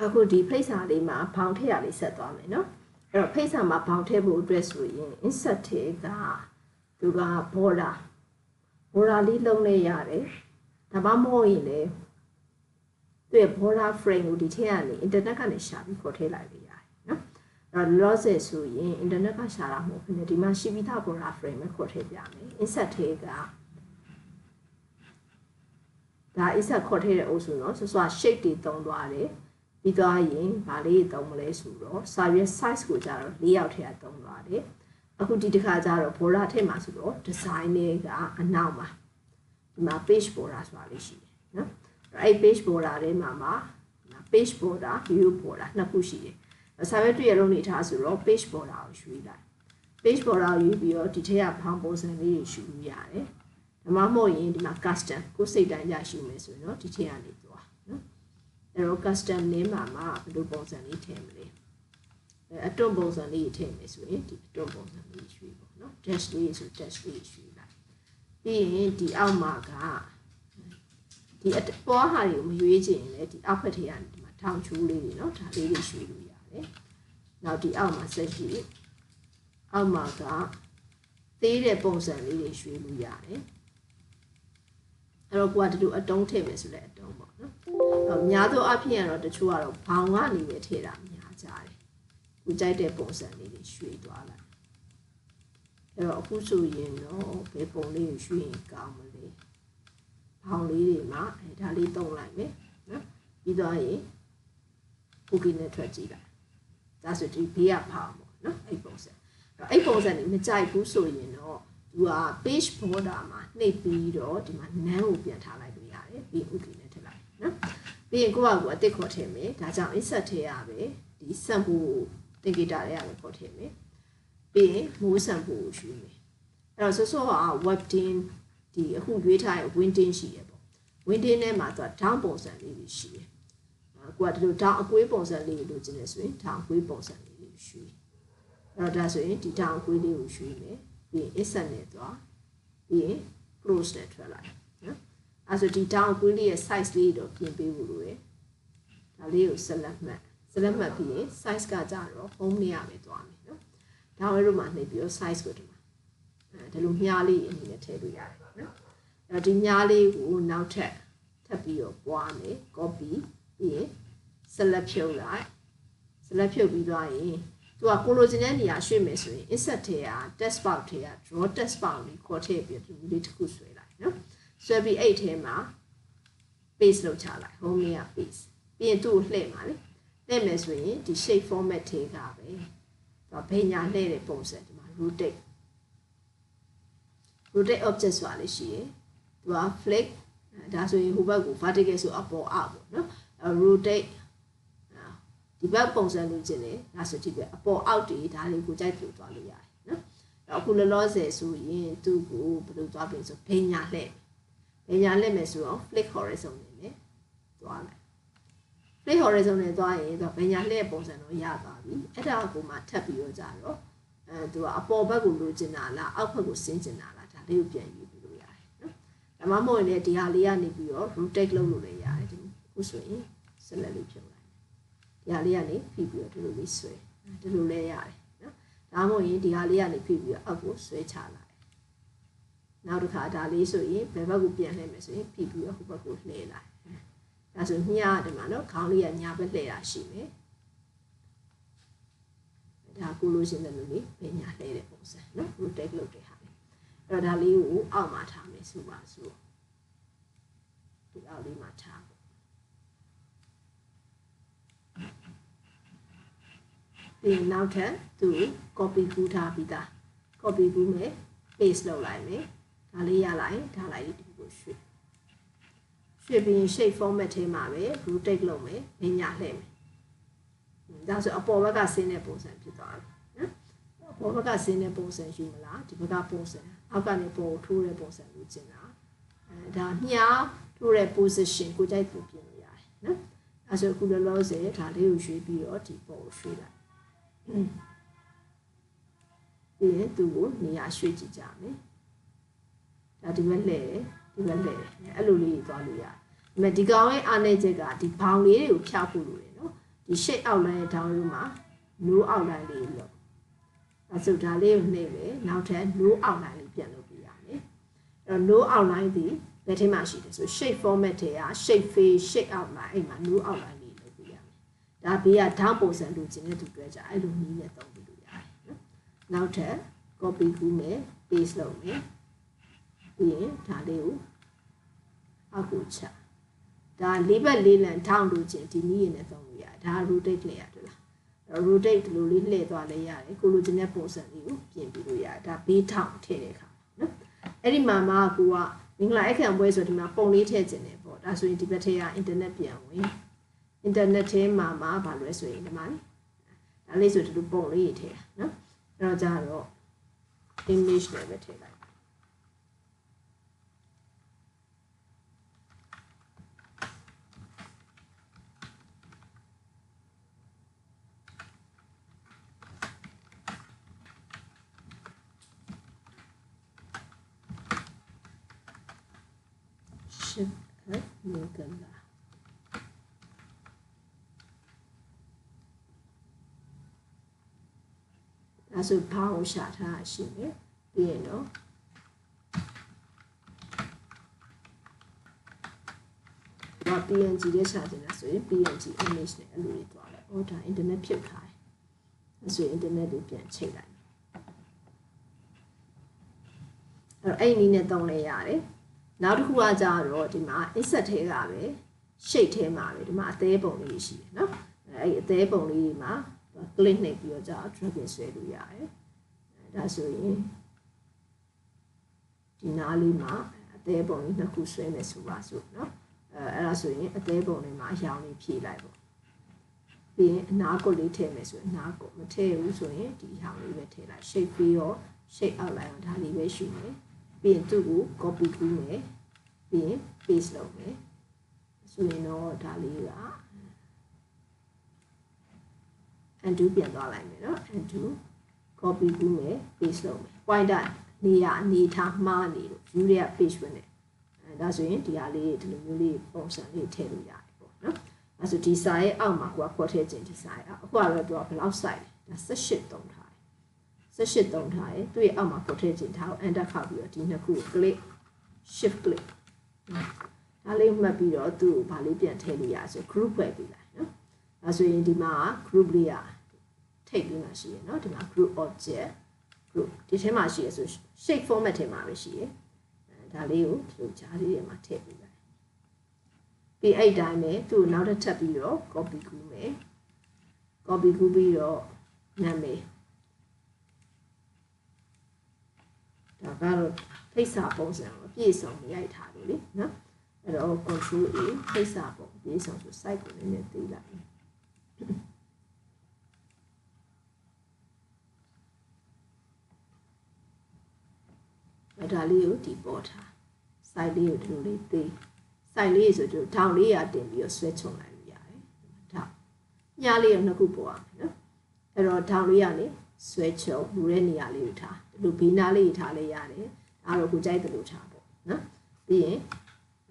အခုဒီဖိတ်စာလေးမှာဘောင်ထည့်ရလေးဆက်သွားမယ်နော်အဲ့တော့ဖိတ်စာမှာဘောင်ထည့်ဖို့အတွက်ဆိုရင် insert ထဲကသူက border border လေးလုံးလဲရတယ်ဒါမှမဟုတ်ရင်လည်းသူ့ border frame ကိုဒီထဲကနေ internet ကနေရှာပြီးခေါ်ထည့်လိုက်လို့ရတယ်နော်အဲ့တော့ losses ဆိုရင် internet ကရှာတာမဟုတ်ဘူးလေဒီမှာရှိပြီးသား border frame ပဲခေါ်ထည့်ပြမယ် insert ထဲကဒါ insert ခေါ်ထည့်တဲ့အုပ်စုနော်ဆိုဆို shape တွေတုံးသွားတယ် ပြီးသွားရင်ဗာလေးတုံးမလဲဆိုတော့စာရွက် size ကိုကြတော့၄ယောက်ထဲကတုံးသွားတယ်အခုဒီတစ်ခါကျတော့ border ထည့်မှာဆိုတော့ design တွေကအနောက်မှာဒီမှာ page border ဆိုတာလေးရှိတယ်နော်အဲ့ page border ထဲမှာမှာ page border view border နှစ်ခုရှိတယ်စာရွက်တွေ့ရလုံးနေထားဆိုတော့ page border ကိုရွေးလိုက် page border ကိုယူပြီးတော့ဒီထက်ကဖောင်ပုံစံလေးတွေရှုလို့ရတယ်ဒါမှမဟုတ်ရင်ဒီမှာ custom ကိုစိတ်တိုင်းကြရှုမယ်ဆိုရင်တော့ဒီထက်ကနေသွားနော် အဲ့တော့ custom name မှာမှာဘယ်လိုပုံစံလေးထည့်မလဲအဲအတွန်းပုံစံလေးထည့်မယ်ဆိုရင်ဒီအတွန်းပုံစံလေးရွှေ့ပေါ့နော် dash လေးဆို dash လေးရွှေ့လိုက်ပြီးရင်ဒီအောက်မှာကဒီအပေါ်ဟာတွေကိုမရွေးချင်ရင်လည်းဒီအောက်ဖက်ထဲကနေဒီမှာထောင်ချူးလေးတွေနော်ဒါလေးတွေရွှေ့လို့ရတယ်နောက်ဒီအောက်မှာဆက်ရှိအောက်မှာကသေးတဲ့ပုံစံလေးတွေရွှေ့လို့ရတယ်အဲ့တော့ကိုကဒီလိုအတုံးထည့်မယ်ဆိုလည်းအတုံးပေါ့နော်အဲ့တော့ များသောအားဖြင့်ကတော့တချို့ကတော့ဘောင်ကနေပဲထည့်တာများကြတယ်ကိုကြိုက်တဲ့ပုံစံလေးတွေရွှေ့သွားလိုက်အဲ့တော့အခုဆိုရင်တော့ဘယ်ပုံလေးကိုရွှေ့ရင်ကောင်းမလဲဘောင်လေးတွေမှာအဲဒါလေးတုံးလိုက်မယ်နော်ပြီးတော့ရင် cookie နဲ့ထွက်ကြည့်လိုက်ဒါဆိုဒီဘေးကဖောင်ပေါ့နော်အဲ့ပုံစံအဲ့ပုံစံนี่မကြိုက်ဘူးဆိုရင်တော့သူက page border မှာနှိပ်ပြီးတော့ဒီမှာ none ကိုပြန်ထားလိုက်လို့ရတယ်ပြီး okay နဲ့ထည့်လိုက်နော် ပြီးရင်ကိုယ့်ဘာကိုအတစ်ခေါ်ထည့်မယ်ဒါကြောင့် insert ထည့်ရပဲဒီ sample တင်ကြတာတွေရတယ်ခေါ်ထည့်မယ်ပြီးရင် move sample ကိုယူမယ်အဲ့တော့ဆောဆောက webdin ဒီအခုရွေးထားတဲ့ windin ရှိရပေါ့ windin ထဲမှာသူက down ပုံစံလေးတွေရှိတယ်ကိုကဒီလို down အကွေးပုံစံလေးလိုချင်တယ်ဆိုရင် down အကွေးပုံစံလေးကိုယူအဲ့တော့ဒါဆိုရင်ဒီ down အကွေးလေးကိုယူမယ်ပြီးရင် insert နဲ့သွားပြီးရင် close နဲ့ထွက်လိုက်နော် အဲဆိုဒီ down ကွင်းလေးရဲ့ size လေးတော့ပြင်ပေးဖို့လိုတယ်ဒါလေးကို select မှတ် select မှတ်ပြီးရင် size ကကြတော့ home နေရာပဲသွားမယ်နော်ဒါဝဲတို့မှာနှိပ်ပြီးတော့ size ကိုဒီမှာအဲဒီလိုမြားလေးအနေနဲ့ထည့်လို့ရတယ်နော်အဲဒီမြားလေးကိုနောက်ထပ်ထပ်ပြီးတော့ပွားမယ် copy ပြီးရင် select ဖြုတ်လိုက် select ဖြုတ်ပြီးသွားရင်သူကကိုလိုချင်တဲ့နေရာရွှေ့မယ်ဆိုရင် insert ထဲက text box ထဲက draw text box လေးခေါ်ထည့်ပြီးဒီလေးတစ်ခုဆွဲလိုက်နော် ဆွဲပြီးအဲ့ထဲမှာ paste လုပ်ချလိုက် home လေးက paste ပြီးရင်သူ့ကိုလှည့်မှာလေလှည့်မယ်ဆိုရင်ဒီ shape format ထဲကပဲသူကဘယ်ညာလှည့်တဲ့ပုံစံဒီမှာ rotate rotate object ဆိုတာလေးရှိရယ်သူက flick ဒါဆိုရင်ဟိုဘက်ကို vertical ဆိုအပေါ်အောက်ပေါ့နော် rotate ဒီဘက်ပုံစံလိုချင်တယ်ဒါဆိုဒီဘက်အပေါ်အောက်တွေဒါတွေကိုကြိုက်လို့သွားလို့ရတယ်နော်အဲ့အခုလောလောဆယ်ဆိုရင်သူ့ကိုဘယ်လိုသွားပြင်ဆိုဘိညာလှည့် ဘိညာလှည့်မယ်ဆိုတော့ flick horizon နဲ့လည်းသွားလိုက် flick horizon နဲ့သွားရင်တော့ဘိညာလှည့်ပုံစံတော့ရသွားပြီအဲ့ဒါကိုမှထပ်ပြီးတော့ကြတော့အဲသူကအပေါ်ဘက်ကိုလိုချင်တာလားအောက်ဘက်ကိုဆင်းချင်တာလားဒါလေးကိုပြန်ယူပြီးလို့ရတယ်နော်ဒါမှမဟုတ်ရင်ဒီဟာလေးကနေပြီးတော့ rotate လုပ်လို့လည်းရတယ်ဒီခုဆိုရင် select လေးဖြုတ်လိုက်ဒီဟာလေးကနေဖိပြီးတော့ဒီလိုလေးဆွဲဒီလိုလဲရတယ်နော်ဒါမှမဟုတ်ရင်ဒီဟာလေးကနေဖိပြီးတော့အောက်ကိုဆွဲချလိုက် နောက်တစ်ခါဒါလေးဆိုရင်ဘယ်ဘက်ကိုပြန်လှည့်မယ်ဆိုရင်ဖိပြီးတော့ဟိုဘက်ကိုလှည့်လိုက်ဒါဆိုညတယ်မှာနော်ခေါင်းလေးကညာဘက်လှည့်တာရှိမယ်ဒါကိုလို့ရှင်တယ်လို့လေဘယ်ညာလှည့်တဲ့ပုံစံနော် rotate လုပ်တဲ့ဟာလေအဲ့တော့ဒါလေးကိုအောက်မှာထားမယ်ဆိုပါစို့ဒီအောက်လေးမှာထားပြီးနောက်ထပ်သူ copy ကူးထားပြီးသား copy ကူးမယ် paste လုပ်လိုက်မယ် ဒါလေးရလိုက်ဒါလိုက်ဒီကိုရွှေ့ရွှေ့ပြီး shape format ထဲမှာပဲ rotate လုပ်မယ်ညညာလှည့်မယ်ဒါဆိုအပေါ်ဘက်ကဆင်းတဲ့ပုံစံဖြစ်သွားတယ်နော်အပေါ်ဘက်ကဆင်းတဲ့ပုံစံယူမလားဒီဘက်ကပုံစံအောက်ကနေပေါ်ထိုးတဲ့ပုံစံကိုကျင်တာအဲဒါမြားထိုးတဲ့ position ကိုကြိုက်သူပြင်လို့ရတယ်နော်အဲဆိုအခုလောလောဆယ်ဒါလေးကိုရွှေ့ပြီးတော့ဒီပေါ်ကိုရွှေ့လိုက်ပြီးရင်သူ့ကိုနေရာရွှေ့ကြည့်ကြမယ် ဒါဒီဘက်လှည့်တယ်ဒီဘက်လှည့်တယ်အဲ့လိုလေးသွားလို့ရတယ်ဒါပေမဲ့ဒီကောင်ရဲ့အားနည်းချက်ကဒီဘောင်လေးတွေကိုဖြောက်ဖို့လိုတယ်နော်ဒီ shape outline ရဲ့ down row မှာ no outline လေးလို့အဲဆိုဒါလေးကိုနှိပ်မယ်နောက်ထပ် no outline လေးပြန်လုပ်ပြရမယ်အဲ့တော့ no outline ဒီဘယ်ထဲမှာရှိတယ်ဆို shape format တွေက shape face shape outline အဲ့မှာ no outline လေးလုပ်ပြရမယ်ဒါဘေးက down ပုံစံလိုချင်တဲ့သူတွေ့ကြအဲ့လိုနည်းနဲ့သုံးပြီးလို့ရတယ်နော်နောက်ထပ် copy ကူးမယ် paste လုပ်မယ် ပြီးရင်ဒါလေးကိုအောက်ကိုချဒါလေးဘက်လေးလံထောင်းလို့ချင်းဒီနည်းရနဲ့သုံးလို့ရတယ်ဒါ rotate လေရတယ်လား rotate ဒီလိုလေးလှည့်သွားလဲရတယ်ကိုလိုချင်တဲ့ပုံစံလေးကိုပြင်ပြီးလို့ရတယ်ဒါဘေးထောင်းထည့်တဲ့အခါနော်အဲ့ဒီမှာမှကိုကမင်္ဂလာအခမ်းပွဲဆိုဒီမှာပုံလေးထည့်ခြင်းတယ်ပေါ့ဒါဆိုရင်ဒီဘက်ထဲက internet ပြန်ဝင် internet ထဲမှာမှဘာလို့လဲဆိုရင်ဒီမှာဒါလေးဆိုဒီလိုပုံလေးထည့်တာနော်အဲ့တော့ကြတော့ image နဲ့ပဲထည့်လိုက် ရှင်းဟဲ့မင်္ဂလာအဲဆိုဘာကိုရှာထားရှိတယ်ပြီးရင်တော့ဘာ PNG လေးရှာတင်လားဆိုရင် PNG image နဲ့အဲ့လိုတွေသွားလိုက်။ဟောဒါ internet ဖြုတ်ထားတယ်။အဲဆိုရင် internet တွေပြန်ချိန်လိုက်။အဲ့တော့အဲ့ဒီနည်းနဲ့သုံးလဲရတယ်။ နောက်တစ်ခုကကြတော့ဒီမှာ insert ထဲကပဲ shape ထဲမှာပဲဒီမှာအသေးပုံလေးရှိတယ်နော်။အဲ့ဒီအသေးပုံလေးတွေမှာ click နှိပ်ပြီးတော့ကြာ drag and ဆွဲလို့ရတယ်။ဒါဆိုရင်ဒီနားလေးမှာအသေးပုံလေးနှစ်ခုဆွဲမယ်ဆိုပါစို့နော်အဲအဲ့ဒါဆိုရင်အသေးပုံလေးမှာအရောင်လေးဖြည့်လိုက်ပေါ့ပြီးရင်အနားကုတ်လေးထည့်မယ်ဆိုရင်အနားကုတ်မထည့်ဘူးဆိုရင်ဒီအရောင်လေးပဲထည့်လိုက် shape ပြီးတော့ shape outline ဒါလေးပဲရှိမယ် ပြီးရင်သူ့ကို copy ကူးမယ်ပြီးရင် paste လုပ်မယ်ဆိုရင်တော့ဒါလေးက undo ပြန်သွားလိုက်မယ်နော် undo copy ကူးမယ် paste လုပ်မယ် pointer နေရအနေထားမှားနေလို့ view တွေက page ဝင်နေအဲဒါဆိုရင်ဒီဟာလေးဒီလိုမျိုးလေးပုံစံလေးထည့်လို့ရတယ်ပေါ့နော်အဲဆိုဒီစာရဲ့အောက်မှာကိုကခေါ်ထည့်ခြင်းဒီစာရဲ့အောက်အခုကတော့သူကဘယ်လောက် size လဲဒါ18တုံးထားတယ် 18တုံးထားတယ်သူ့ရဲ့အောက်မှာခေါ်ထည့်ခြင်းထားကို enter ခောက်ပြီးတော့ဒီနှစ်ခုကို click shift click ဒါလေးမှတ်ပြီးတော့သူ့ကိုဗာလေးပြန်ထည့်လို့ရဆို group ဖွဲ့ပြီးလိုက်နော်အဲဆိုရင်ဒီမှာ group လေးရထိတ်ပြီးမှရှိရနော်ဒီမှာ group object group ဒီထဲမှာရှိရဆို shape format ထဲမှာပဲရှိရဒါလေးကိုဒီလိုကြားလေးတွေမှာထည့်ပြီးလိုက်ပြီးအဲ့တိုင်းပဲသူ့ကိုနောက်တစ်ထပ်ပြီးတော့ copy ကူးမယ် copy ကူးပြီးတော့နာမည် ဒါကတော့ဖိတ်စာပုံစံကိုပြည့်စုံရိုက်ထားလို့လေနော်အဲ့တော့ control A ဖိတ်စာပုံပြည့်စုံဆို site ကိုနည်းနည်းသိလိုက်အဲ့ဒါလေးကိုဒီပေါ်ထား site လေးကိုဒီလိုလေးသိ site လေးဆိုတော့ထောင်လေးရတင်ပြီးတော့ဆွဲချုံလိုက်လို့ရတယ်ထောင်ညလေးကိုနှစ်ခုပေါ်အောင်နော်အဲ့တော့ထောင်လေးရနေ ဆွဲချုံလူတဲ့နေရာလေးကိုထားဒီလိုဘေးနားလေးထားလေးရတယ်အဲ့တော့ကိုကြိုက်တယ်လို့ထားပေါ့နော်ပြီးရင်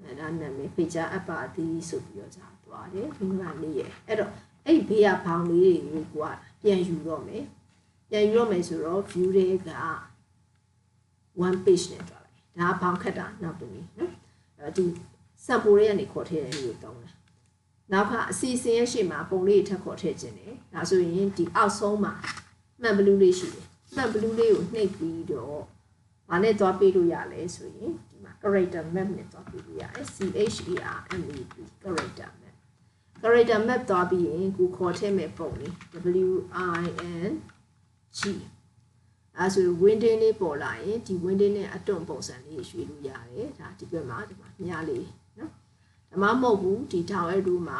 အဲ့ဒါနာမည် feature app ပါသည်ဆိုပြီးတော့ကြာသွားတယ်မင်္ဂလာနေ့ရဲ့အဲ့တော့အဲ့ဘေးကဘောင်လေးတွေကိုကပြန်ယူတော့မယ်ပြန်ယူတော့မယ်ဆိုတော့ view တွေက one page နဲ့တွားလိုက်ဒါကဘောင်ခက်တာနောက်တူနေနော်အဲ့ဒီ sample တွေကနေခေါ်ထည့်တဲ့မျိုးတောင်းတယ်နောက်ကအစီအစဉ်ရဲ့ရှေ့မှာပုံလေးထပ်ခေါ်ထည့်ခြင်းတယ်ဒါဆိုရင်ဒီအောက်ဆုံးမှာ မှန်ဘလူးလေးရှိတယ်မှန်ဘလူးလေးကိုနှိပ်ပြီးတော့ဘာနဲ့တွားပေးလို့ရလဲဆိုရင်ဒီမှာ character map နဲ့တွားပေးလို့ရတယ် C H E R M A P character map character map တွားပြီးရင်ကိုခေါ်ထည့်မဲ့ပုံလေး W I N G အဲဆို winding လေးပေါ်လာရင်ဒီ winding နဲ့အတွန့်ပုံစံလေးရွှေ့လို့ရတယ်ဒါဒီဘက်မှာဒီမှာမြားလေးနော်ဒါမှမဟုတ်ဘူးဒီ down arrow မှာ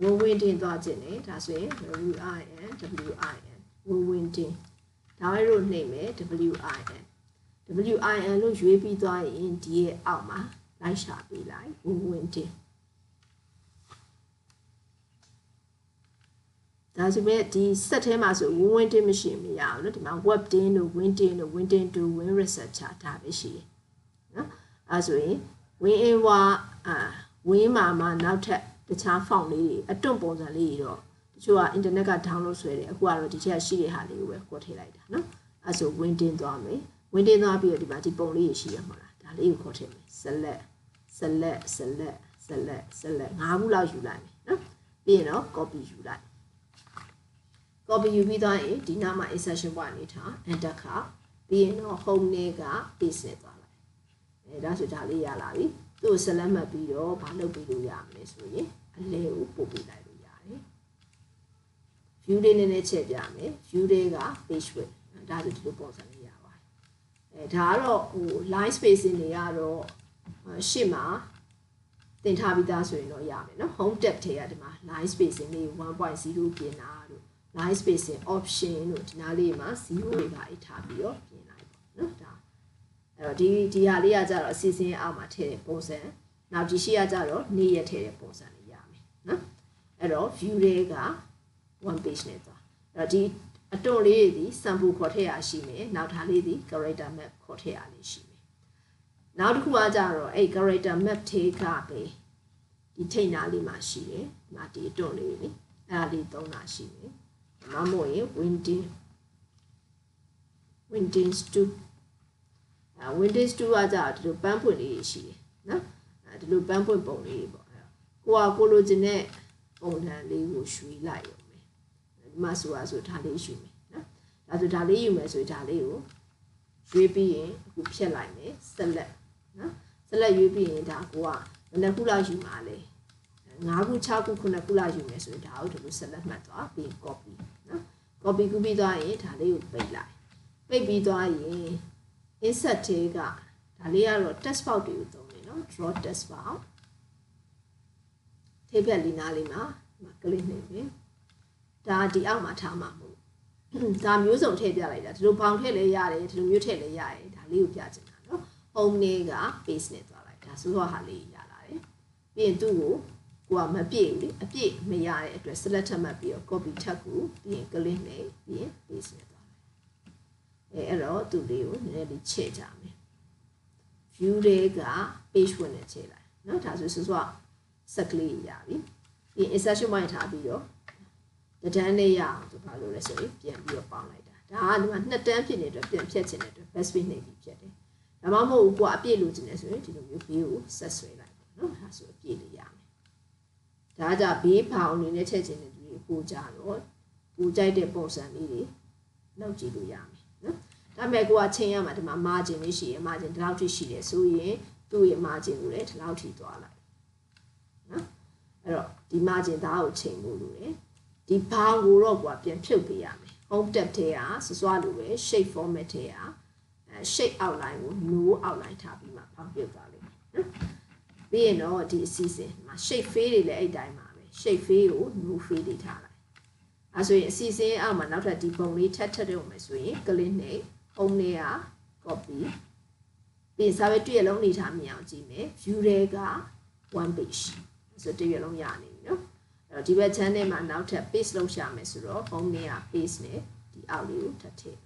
win winding သွားခြင်းနဲ့ဒါဆိုရင် W I N W I N win winding down arrow နှိပ်မယ် W I N W I N လို့ရွေးပြီးသွားရင်ဒီရဲ့အောက်မှာလိုက်ရှာပေးလိုက် win winding ဒါဆိုမဲ့ဒီ set ထဲမှာဆို win win တင်မရှိမရဘူးเนาะဒီမှာ web တင်တို့ win တင်တို့ win တင်တို့ win researcher ဒါပဲရှိတယ်เนาะအဲဆိုရင် win in ဝါအာ win မှာမှာနောက်ထပ်တခြား font လေးတွေအတွန့်ပုံစံလေးတွေတော့တ ချို့က internet က download ဆွဲတယ်အခုကတော့ဒီချက်ကရှိတဲ့ဟာလေးကိုပဲကိုထည့်လိုက်တာနော်အဲဆို win တင်သွားမယ် win တင်သွားပြီးတော့ဒီမှာဒီပုံလေးရရှိရမှာလားဒါလေးကိုခေါ်ထည့်မယ် select select select select select ၅ခုလောက်ယူလိုက်မယ်နော်ပြီးရင်တော့ copy ယူလိုက် copy ယူပြီးသွားရင်ဒီနားမှာ insertion point နေထား enter ခါပြီးရင်တော့ home နဲ့က paste နဲ့သွားလိုက်အဲဒါဆိုဒါလေးရလာပြီသူ့ကို select မှတ်ပြီးတော့မလုပ်ပြီးလို့ရမလဲဆိုရင်အလဲကိုပို့ပေးလိုက် လို့ရတယ် view လေးနည်းနည်းချက်ပြမယ် view လေးက page width ဒါဆိုဒီလိုပုံစံလေးရပါတယ်အဲဒါကတော့ဟို line spacing တွေကတော့ရှေ့မှာတင်ထားပြီးသားဆိုရင်တော့ရမယ်နော် home tab ထဲကဒီမှာ line spacing လေး1.0ပြင်တာတို့ line spacing option တို့ဒီနားလေးမှာ0တွေပါအထားပြီးတော့ပြင်လိုက်ပေါ့နော်ဒါအဲ့တော့ဒီဒီဟာလေးကကြတော့အစီအစဉ်အောက်မှာထည့်တဲ့ပုံစံနောက်ဒီရှိကကြတော့နေ့ရက်ထည့်တဲ့ပုံစံလေးရမယ်နော်အဲ့တော့ view တွေက one page နဲ့သွားအဲ့တော့ဒီအတွန်းလေးဒီ sample ခေါ်ထည့်ရရှိမယ်နောက်ထားလေးဒီ character map ခေါ်ထည့်ရလေးရှိမယ်နောက်တစ်ခုကကြတော့အဲ့ character map ထဲကပဲဒီထိတ်နာလေးမှာရှိတယ်ဒီမှာဒီအတွန်းလေးလေအဲ့ဒါလေးသုံးတာရှိမယ်မမို့ရင် winding windings 2အဲ windings 2ကကြတော့ဒီလိုပန်းပွင့်လေးရှိတယ်နော်အဲဒီလိုပန်းပွင့်ပုံလေးပေါ့အဲ့တော့ကိုကကိုလိုချင်တဲ့ပုံစံလေးကိုရွှေ့လိုက်ရုံပဲဒီ မှာဆိုတာဆိုဒါလေးယူမယ်နော်ဒါဆိုဒါလေးယူမယ်ဆိုရင်ဒါလေးကိုရွှေ့ပြီးရင်အခုဖြတ်လိုက်မယ် select နော် select ရွေးပြီးရင်ဒါကိုကဘယ်နှခုလောက်ယူမှာလဲ5ခု6ခု9ခုလောက်ယူမယ်ဆိုရင်ဒါကိုဒီလို select မှတ်သွားပြီး copy နော် copy ကူးပြီးသွားရင်ဒါလေးကိုပိတ်လိုက်ပိတ်ပြီးသွားရင် insert ထဲကဒါလေးကတော့ text box တွေကိုသုံးတယ်နော် draw text box ထိပ်ဖြတ်လီနာလေးမှာကလစ်နေပြီ ဒါဒီအောက်မှာထားမှာပေါ့ဒါမျိုးစုံထည့်ပြလိုက်တာဒီလိုဘောင်ထည့်လဲရတယ်ဒီလိုမျိုးထည့်လဲရတယ်ဒါလေးကိုပြချင်တာနော် home နဲ့က base နဲ့သွားလိုက်ဒါဆိုတော့ဟာလေးရလာတယ်ပြီးရင်သူ့ကိုကိုကမပြည့်ဘူးလေအပြည့်မရတဲ့အတွက် select ထပ်မှတ်ပြီးတော့ copy ထပ်ကိုပြီးရင် click နဲ့ပြီးရင် paste နဲ့သွားလိုက်အဲအဲ့တော့သူ့လေးကိုနည်းနည်းလေးချဲ့ကြမယ် view တွေက page ဝင်နဲ့ချဲ့လိုက်နော်ဒါဆိုဆိုဆိုဆက်ကလေးရပြီပြီးရင် insertion point ထားပြီးတော့ တန်းလေးရအောင်ဆိုဘာလို့လဲဆိုရင်ပြန်ပြီးတော့ပေါင်းလိုက်တာဒါကဒီမှာနှစ်တန်းဖြစ်နေတဲ့အတွက်ပြန်ဖြတ်ချင်တဲ့အတွက် best fit နှိပ်ပြီးဖြတ်တယ်ဒါမှမဟုတ်ဘူးကိုကအပြည့်လိုချင်တယ်ဆိုရင်ဒီလိုမျိုးဘေးကိုဆက်ဆွဲလိုက်ပေါ့နော်ဒါဆိုအပြည့်လေးရမယ်ဒါကြဘေးဖောင်အနေနဲ့ချက်ချင်တဲ့သူတွေကိုကြတော့ကိုကြိုက်တဲ့ပုံစံလေးတွေလောက်ကြည့်လို့ရမယ်နော်ဒါပေမဲ့ကိုကချိန်ရမှာဒီမှာ margin လေးရှိရ margin ဒီလောက်ထိရှိတယ်ဆိုရင်သူ့ရဲ့ margin ကိုလည်းဒီလောက်ထိသွားလိုက်နော်အဲ့တော့ဒီ margin သားကိုချိန်ဖို့လိုတယ် ဒီဘောင်ကိုတော့ကိုကပြန်ဖြုတ်ပေးရမယ် home tab ထဲကစစွာလိုပဲ shape format ထဲကအဲ shape outline ကို no outline ထားပြီးမှဖောင်ပြုတ်သွားလိမ့်မယ်နော်ပြီးရင်တော့ဒီအစီအစဉ်မှာ shape fade တွေလည်းအဲ့တိုင်းပါပဲ shape fade ကို no fade တွေထားလိုက်အဲဆိုရင်အစီအစဉ်အောက်မှာနောက်ထပ်ဒီပုံလေးထပ်ထပ်တော့မယ်ဆိုရင် click နဲ့ home နဲ့က copy ပြီးစာပဲတွေ့ရလုံးအနေထားမြင်အောင်ကြည့်မယ် view တွေက1 page ဆိုတရလုံးရနေပြီနော် အဲ့တော့ဒီဘက် channel မှာနောက်ထပ် paste လုပ်ရှာမယ်ဆိုတော့ home နဲ့က paste နဲ့ဒီအောက်လေးကိုထပ်ထည့်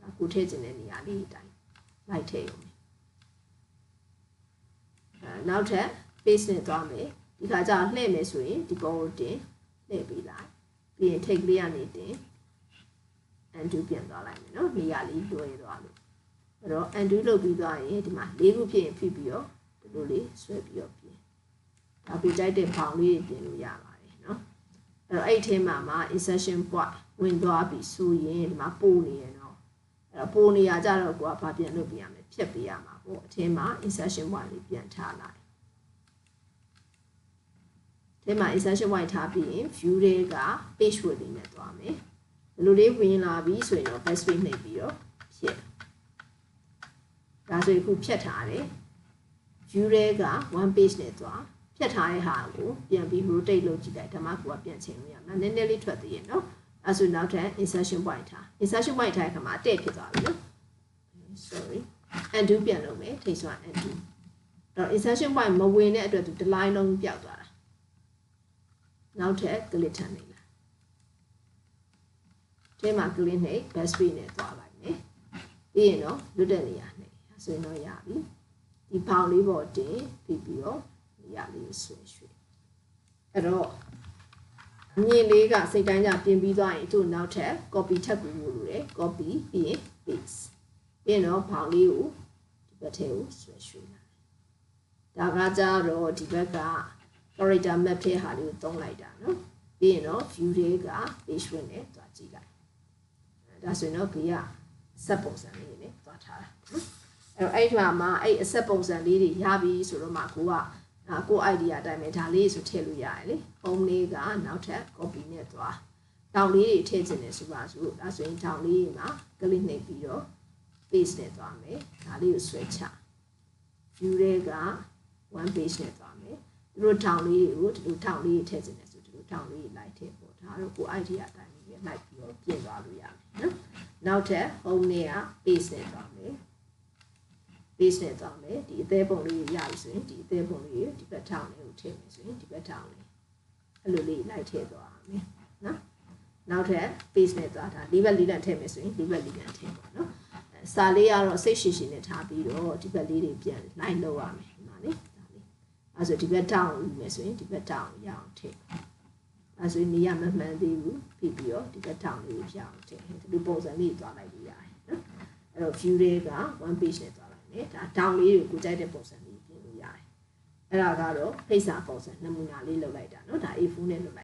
ဒါကိုထည့်ခြင်းတဲ့နေရာလေးအတိုင်းလိုက်ထည့်ရုံပဲအဲနောက်ထပ် paste နဲ့သွားမယ်ဒီခါကျတော့လှည့်မယ်ဆိုရင်ဒီပုံကိုတင်လှည့်ပေးလိုက်ပြီးရင်ထိတ်ကလေးကနေတင် undo ပြန်သွားလိုက်မယ်နော်နေရာလေးလွယ်သွားလို့အဲ့တော့ undo လုပ်ပြီးသွားရင်ဒီမှာ၄ခုဖြစ်ရင်ဖြစ်ပြီးတော့ဒီလိုလေးဆွဲပြီးတော့ပြင် ဒါပြကြိုက်တဲ့ဘောင်လေးတွေပြင်လို့ရပါတယ်နော်အဲ့တော့အဲ့ဒီထဲမှာမှာ insertion point ဝင်သွားပြီဆိုရင်ဒီမှာပို့နေရနော်အဲ့တော့ပို့နေရကြတော့ကိုကဘာပြန်လုပ်ပြရမလဲဖြတ်ပေးရမှာပေါ့အထဲမှာ insertion point လေးပြန်ထားလိုက်ထဲမှာ insertion point ထားပြီးရင် view တွေက page width လေးနဲ့သွားမယ်ဒီလိုလေးဝင်လာပြီဆိုရင်တော့ best way နှိပ်ပြီးတော့ဖြစ်ဒါဆိုရင်ခုဖြတ်ထားတယ် view တွေက1 page နဲ့သွား ဖြတ်ထားတဲ့ဟာကိုပြန်ပြီး rotate လုပ်ကြည့်လိုက်ဓမ္မကူကပြန်ချိန်လို့ရမှာနည်းနည်းလေးထွက်သေးရဲ့နော်အဲဆိုနောက်ထပ် insertion point ထား insertion point ထားတဲ့ခါမှာအတဲ့ဖြစ်သွားပြီနော် sorry undo ပြန်လုပ်မယ်ထိတ်စွာ undo တော့ insertion point မဝင်တဲ့အတွက်သူဒီ line လုံးပြောက်သွားတာနောက်ထပ် click ထပ်နေလားထဲမှာ click နဲ့ best way နဲ့သွားလိုက်မယ်ပြီးရင်တော့လွတ်တဲ့နေရာနဲ့ဆိုရင်တော့ရပြီဒီဘောင်လေးပေါ်တင်ပြီးပြီးတော့ နေရာလေးဆွဲရွှေ့အဲ့တော့အမြင်လေးကစိတ်တိုင်းကြပြင်ပြီးသွားရင်သူ့နောက်ထပ် copy ထပ်ကူလို့ရတယ် copy ပြီးရင် paste ပြီးရင်တော့ဘောင်လေးကိုဒီဘက်ထဲကိုဆွဲရွှေ့လိုက်ဒါကကြတော့ဒီဘက်က character map ထဲဟာလေးကိုသုံးလိုက်တာနော်ပြီးရင်တော့ view တွေက page ဝင်နဲ့တွားကြည့်လိုက်ဒါဆိုရင်တော့ဘေးက set ပုံစံလေးနဲ့တွားထားတာနော်အဲ့တော့အဲ့ဒီမှာမှအဲ့အဆက်ပုံစံလေးတွေရပြီဆိုတော့မှကိုက အာကို idea အတိုင်းပဲဒါလေးဆိုထည့်လို့ရတယ်လေ home လေးကနောက်ထပ် copy နဲ့သွားတောင်လေးတွေထည့်ခြင်းနဲ့ဆိုပါစို့ဒါဆိုရင်တောင်လေးတွေမှာ click နှိပ်ပြီးတော့ paste နဲ့သွားမယ်ဒါလေးကိုဆွဲချ view တွေက one page နဲ့သွားမယ်သူတို့တောင်လေးတွေကိုဒီလိုတောင်လေးတွေထည့်ခြင်းနဲ့ဆိုဒီလိုတောင်လေးတွေလိုက်ထည့်ပေါ့ဒါတော့ကို idea အတိုင်းပဲလိုက်ပြီးတော့ပြင်သွားလို့ရတယ်နော်နောက်ထပ် home နဲ့က paste နဲ့သွားမယ် base နဲ့သွားမယ်ဒီအသေးပုံလေးရပြီဆိုရင်ဒီအသေးပုံလေးကိုဒီဘက်ထောင်လေးကိုထည့်မယ်ဆိုရင်ဒီဘက်ထောင်လေးအဲ့လိုလေးလိုက်ထည့်သွားမယ်နော်နောက်ထပ် base နဲ့သွားတာဒီဘက်လေးနဲ့ထည့်မယ်ဆိုရင်ဒီဘက်လေးနဲ့ထည့်ပါနော်အဲစာလေးကတော့စိတ်ရှိရှိနဲ့ထားပြီးတော့ဒီဘက်လေးတွေပြန်လိုက်လောက်ရမယ်ဒီမှာလေဒါလေးအဲဆိုဒီဘက်ထောင်ယူမယ်ဆိုရင်ဒီဘက်ထောင်ရအောင်ထည့်အဲဆိုရင်နေရမမှန်သေးဘူးပြီးပြီးတော့ဒီဘက်ထောင်လေးကိုရအောင်ထည့်ဒီလိုပုံစံလေးသွားလိုက်လို့ရတယ်နော်အဲ့တော့ view တွေက one page နဲ့သွား လိုက်မယ်ဒါ down လေးတွေကိုကြိုက်တဲ့ပုံစံလေးပြင်လို့ရတယ်အဲ့ဒါကတော့ဖိတ်စာပုံစံနမူနာလေးလုပ်လိုက်တာเนาะဒါ A4 နဲ့လုပ်လိုက်